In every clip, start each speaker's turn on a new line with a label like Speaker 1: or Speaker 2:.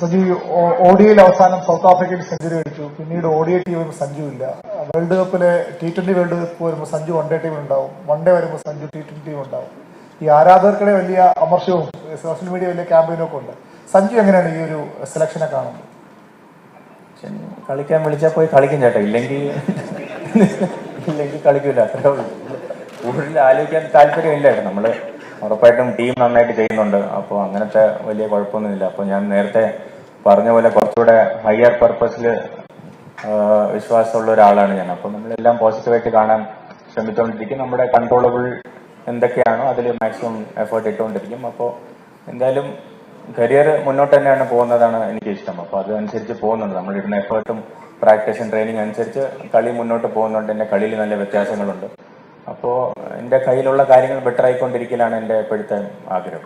Speaker 1: സഞ്ജു ഓഡിയയിൽ അവസാനം സൗത്ത് ആഫ്രിക്കയിൽ സെഞ്ചുറി അടിച്ചു പിന്നീട് ഓഡിയ ടീം വരുമ്പോൾ സഞ്ജു ഇല്ല. വേൾഡ് കപ്പിലെ ടി ട്വന്റി വേൾഡ് കപ്പ് വരുമ്പോൾ സഞ്ജു വൺ ഡേ ടീം ഉണ്ടാവും. വൺ ഡേ വരുമ്പോൾ സഞ്ജു ടി ട്വന്റി ടീം ഉണ്ടാവും. ഈ ആരാധകർക്കിടെ വലിയ അമർഷവും സോഷ്യൽ മീഡിയ വലിയ ക്യാമ്പയിനും ഒക്കെ ഉണ്ട്. സഞ്ജു എങ്ങനെയാണ് ഈ ഒരു സെലക്ഷനെ കാണുന്നത്?
Speaker 2: കളിക്കാൻ വിളിച്ചാൽ പോയി കളിക്കും ചേട്ടാ. ഇല്ലെങ്കിൽ ഇല്ലെങ്കിൽ കളിക്കൂല. അത്രേ ഉള്ളൂ കൂടുതൽ ആലോചിക്കാൻ താല്പര്യമില്ലായിരുന്നു നമ്മൾ ഉറപ്പായിട്ടും ടീം നന്നായിട്ട് ചെയ്യുന്നുണ്ട്. അപ്പോൾ അങ്ങനത്തെ വലിയ കുഴപ്പമൊന്നുമില്ല. അപ്പോൾ ഞാൻ നേരത്തെ പറഞ്ഞ പോലെ കുറച്ചുകൂടെ ഹയർ പർപ്പസിൽ വിശ്വാസമുള്ള ഒരാളാണ് ഞാൻ. അപ്പോൾ നമ്മളെല്ലാം പോസിറ്റീവായിട്ട് കാണാൻ ശ്രമിച്ചുകൊണ്ടിരിക്കും നമ്മുടെ കൺട്രോളബിൾ എന്തൊക്കെയാണോ അതിൽ മാക്സിമം എഫേർട്ട് ഇട്ടുകൊണ്ടിരിക്കും. അപ്പോൾ എന്തായാലും കരിയർ മുന്നോട്ട് തന്നെയാണ് പോകുന്നതാണ് എനിക്ക് ഇഷ്ടം അപ്പോൾ അതനുസരിച്ച് പോകുന്നുണ്ട്. നമ്മളിടുന്ന എഫേർട്ടും പ്രാക്ടീസും ട്രെയിനിങ് അനുസരിച്ച് കളി മുന്നോട്ട് പോകുന്നുണ്ട്. എന്റെ കളിയിൽ നല്ല വ്യത്യാസങ്ങളുണ്ട്. അപ്പോൾ എന്റെ കയ്യിലുള്ള കാര്യങ്ങൾ ബെറ്റർ ആയിക്കൊണ്ടിരിക്കലാണ് എന്റെ ഇപ്പോഴത്തെ ആഗ്രഹം.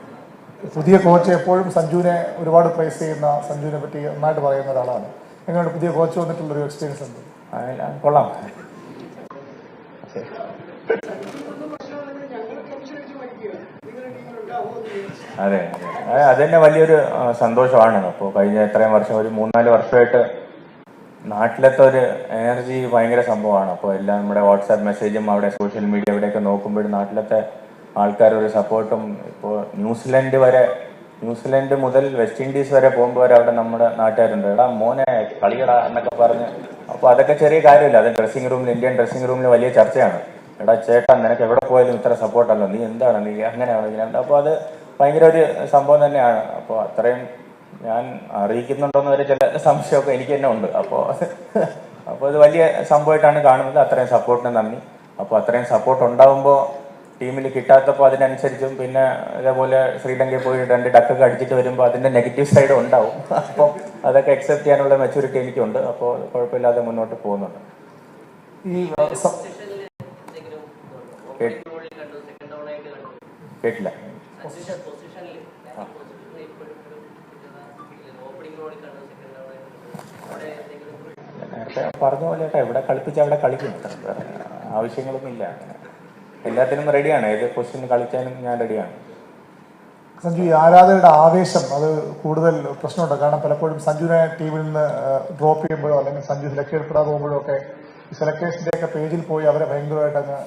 Speaker 1: പുതിയ കോച്ച് എപ്പോഴും സഞ്ജുവിനെ ഒരുപാട് പ്രൈസ് ചെയ്യുന്ന സഞ്ജുവിനെ പറ്റി നന്നായിട്ട് പറയുന്ന ഒരാളാണ്. എങ്ങനെയാണ് പുതിയ കോച്ച് വന്നിട്ടുള്ള ഒരു എക്സ്പീരിയൻസ് ഉണ്ട്
Speaker 2: കൊള്ളാം. അതെ അതെ. അത് തന്നെ വലിയൊരു സന്തോഷമാണ്. അപ്പോൾ കഴിഞ്ഞ ഇത്രയും വർഷം ഒരു മൂന്നാൽ വർഷമായിട്ട് നാട്ടിലത്തെ ഒരു എനർജി ഭയങ്കര സംഭവമാണ്. അപ്പോൾ എല്ലാം നമ്മുടെ വാട്സാപ്പ് മെസ്സേജും അവിടെ സോഷ്യൽ മീഡിയ ഇവിടെയൊക്കെ നോക്കുമ്പോഴും നാട്ടിലത്തെ ആൾക്കാരുടെ ഒരു സപ്പോർട്ടും ഇപ്പോൾ ന്യൂസിലൻഡ് വരെ ന്യൂസിലൻഡ് മുതൽ വെസ്റ്റ് ഇൻഡീസ് വരെ പോകുമ്പോൾ വരെ അവിടെ നമ്മുടെ നാട്ടുകാരുണ്ട്. എടാ മോനെ കളിയടാ എന്നൊക്കെ പറഞ്ഞ്. അപ്പോൾ അതൊക്കെ ചെറിയ കാര്യമില്ല. അത് ഡ്രസ്സിംഗ് റൂമിൽ ഇന്ത്യൻ ഡ്രസ്സിംഗ് റൂമിൽ വലിയ ചർച്ചയാണ്. എടാ ചേട്ടാ നിനക്ക് എവിടെ പോയാലും ഇത്ര സപ്പോർട്ടല്ലോ നീ എന്താണ്? നീ അങ്ങനെയാണ്. അപ്പോൾ അത് ഭയങ്കര ഒരു സംഭവം തന്നെയാണ്. അപ്പോൾ അത്രയും ഞാൻ അറിയിക്കുന്നുണ്ടോന്ന് വരെ ചില സംശയമൊക്കെ എനിക്ക് തന്നെ ഉണ്ട്. അപ്പോൾ അപ്പോൾ ഇത് വലിയ സംഭവമായിട്ടാണ് കാണുന്നത്. അത്രയും സപ്പോർട്ടിന് നന്ദി. അപ്പോൾ അത്രയും സപ്പോർട്ട് ഉണ്ടാകുമ്പോൾ ടീമിൽ കിട്ടാത്തപ്പോൾ അതിനനുസരിച്ചും പിന്നെ ഇതേപോലെ ശ്രീലങ്കയിൽ പോയി രണ്ട് ഡക്കൊക്കെ അടിച്ചിട്ട് വരുമ്പോൾ അതിന്റെ നെഗറ്റീവ് സൈഡ് ഉണ്ടാവും. അപ്പോൾ അതൊക്കെ അക്സെപ്റ്റ് ചെയ്യാനുള്ള മെച്ചൂരിറ്റി എനിക്കുണ്ട്. അപ്പോൾ കുഴപ്പമില്ലാതെ മുന്നോട്ട് പോകുന്നുണ്ട്.
Speaker 1: ഈ
Speaker 2: കേട്ടില്ല. നേരത്തെ പറഞ്ഞ പോലെ ഏട്ടാ എവിടെ കളിപ്പിച്ച അവിടെ കളിക്കും. അത്ര വേറെ ആവശ്യങ്ങളൊന്നും ഇല്ല അങ്ങനെ എല്ലാത്തിനും റെഡിയാണ് ഏത് ക്വസ്റ്റ്യൻ കളിക്കാനും ഞാൻ റെഡിയാണ്
Speaker 1: സഞ്ജു ഈ ആരാധകരുടെ ആവേശം അത് കൂടുതൽ പ്രശ്നമുണ്ട്. കാരണം പലപ്പോഴും സഞ്ജുവിനെ ടീമിൽ നിന്ന് ഡ്രോപ്പ് ചെയ്യുമ്പോഴോ അല്ലെങ്കിൽ സഞ്ജു സെലക്ട് ചെയ്യപ്പെടാതെ പോകുമ്പോഴോ ഒക്കെ ഈ സെലക്ടേഴ്സിന്റെ ഒക്കെ പേജിൽ പോയി അവരെ ഭയങ്കരമായിട്ട് അങ്ങ്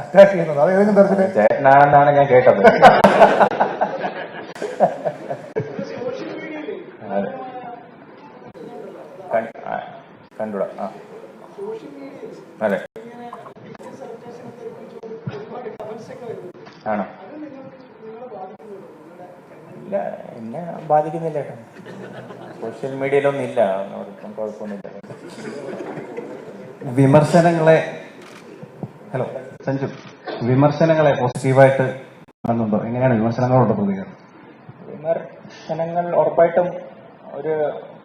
Speaker 1: അറ്റാക്ക് ചെയ്യുന്നത്. അത് ഏതെങ്കിലും തരത്തിൽ
Speaker 2: ചേട്ടനാണെന്നാണ് ഞാൻ കേട്ടത്. ആ, ആ. അതെ. ആണോ? ഇല്ല എന്നെ ബാധിക്കുന്നില്ല കേട്ടോ. സോഷ്യൽ മീഡിയയിലൊന്നും ഇല്ല അവിടുത്തെ കുഴപ്പമൊന്നുമില്ല.
Speaker 3: വിമർശനങ്ങളെ ഹലോ സഞ്ജു വിമർശനങ്ങളെ പോസിറ്റീവായിട്ട് കാണുന്നുണ്ടോ? എങ്ങനെയാണ് വിമർശനങ്ങളോട് പ്രതികരണം
Speaker 2: വിമർശനങ്ങൾ ഉറപ്പായിട്ടും ഒരു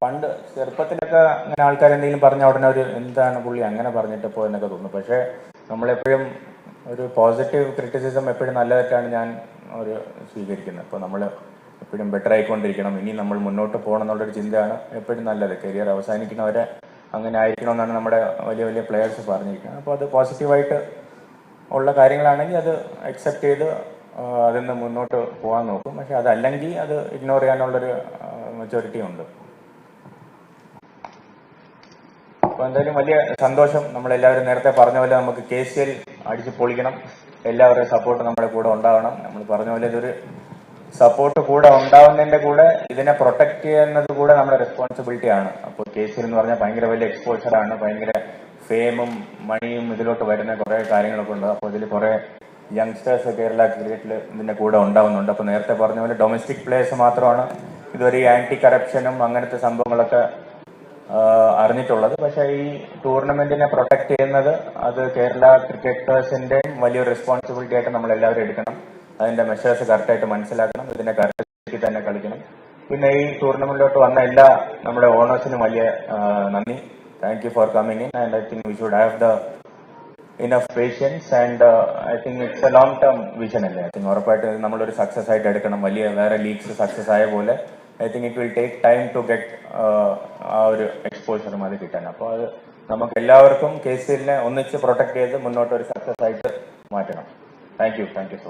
Speaker 2: പണ്ട് ചെറുപ്പത്തിലൊക്കെ അങ്ങനെ ആൾക്കാർ എന്തെങ്കിലും പറഞ്ഞ ഉടനെ ഒരു എന്താണ് പുള്ളി അങ്ങനെ പറഞ്ഞിട്ട് പോയെന്നൊക്കെ തോന്നുന്നു. പക്ഷേ നമ്മളെപ്പോഴും ഒരു പോസിറ്റീവ് ക്രിറ്റിസിസം എപ്പോഴും നല്ലതായിട്ടാണ് ഞാൻ ഒരു സ്വീകരിക്കുന്നത്. അപ്പോൾ നമ്മൾ എപ്പോഴും ബെറ്റർ ആയിക്കൊണ്ടിരിക്കണം. ഇനി നമ്മൾ മുന്നോട്ട് പോകണം എന്നുള്ളൊരു ചിന്തയാണ് എപ്പോഴും നല്ലത്. കരിയർ അവസാനിക്കുന്നവരെ അങ്ങനെ ആയിരിക്കണമെന്നാണ് നമ്മുടെ വലിയ വലിയ പ്ലെയേഴ്സ് പറഞ്ഞിരിക്കുന്നത്. അപ്പോൾ അത് പോസിറ്റീവായിട്ട് ഉള്ള കാര്യങ്ങളാണെങ്കിൽ അത് അക്സെപ്റ്റ് ചെയ്ത് അതിന് മുന്നോട്ട് പോകാൻ നോക്കും. പക്ഷെ അതല്ലെങ്കിൽ അത് ഇഗ്നോർ ചെയ്യാനുള്ളൊരു മെച്ചോറിറ്റി ഉണ്ട്. അപ്പോൾ എന്തായാലും വലിയ സന്തോഷം നമ്മളെല്ലാവരും നേരത്തെ പറഞ്ഞ പോലെ നമുക്ക് കെ സി എൽ അടിച്ച് പൊളിക്കണം. എല്ലാവരുടെയും സപ്പോർട്ട് നമ്മുടെ കൂടെ ഉണ്ടാവണം. നമ്മൾ പറഞ്ഞ പോലെ ഇതൊരു സപ്പോർട്ട് കൂടെ ഉണ്ടാവുന്നതിന്റെ കൂടെ ഇതിനെ പ്രൊട്ടക്ട് ചെയ്യുന്നത് കൂടെ നമ്മുടെ റെസ്പോൺസിബിലിറ്റി ആണ്. അപ്പോൾ കെ സി എൽ എന്ന് പറഞ്ഞാൽ ഭയങ്കര വലിയ എക്സ്പോഷറാണ് ഭയങ്കര ഫെയിമും മണിയും ഇതിലോട്ട് വരുന്ന കുറെ കാര്യങ്ങളൊക്കെ ഉണ്ട്. അപ്പോൾ ഇതിൽ കുറെ യങ്സ്റ്റേഴ്സ് കേരള ക്രിക്കറ്റിൽ ഇതിന്റെ കൂടെ ഉണ്ടാവുന്നുണ്ട്. അപ്പോൾ നേരത്തെ പറഞ്ഞ പോലെ ഡൊമസ്റ്റിക് പ്ലേയേഴ്സ് മാത്രമാണ്. ഇതുവരെ ആന്റി കറപ്ഷനും അങ്ങനത്തെ സംഭവങ്ങളൊക്കെ അറിഞ്ഞിട്ടുള്ളത്. പക്ഷേ ഈ ടൂർണമെന്റിനെ പ്രൊട്ടക്ട് ചെയ്യുന്നത് അത് കേരള ക്രിക്കറ്റേഴ്സിന്റെ വലിയൊരു റെസ്പോൺസിബിലിറ്റി ആയിട്ട് നമ്മൾ എല്ലാവരും എടുക്കണം. അതിന്റെ മെഷേഴ്സ് കറക്റ്റായിട്ട് മനസ്സിലാക്കണം. ഇതിനെ കറക്റ്റ് തന്നെ കളിക്കണം. പിന്നെ ഈ ടൂർണമെന്റിലോട്ട് വന്ന എല്ലാ നമ്മുടെ ഓണേഴ്സിനും വലിയ നന്ദി. Thank you for coming in and I think we should have the enough patience and I think it's a long term vision അല്ലേ? ഐ തിങ്ക് ഉറപ്പായിട്ട് നമ്മളൊരു സക്സസ് ആയിട്ട് എടുക്കണം. വലിയ വേറെ ലീഗ്സ് സക്സസ് ആയ പോലെ I think it will take time to get ആ ഒരു എക്സ്പോഷർ മാതിരി കിട്ടാൻ. അപ്പോൾ അത് നമുക്ക് എല്ലാവർക്കും കെ സി എല്ലിനെ ഒന്നിച്ച് പ്രൊട്ടക്ട് ചെയ്ത് മുന്നോട്ട് ഒരു സക്സസ് ആയിട്ട് മാറ്റണം. Thank you thank you so much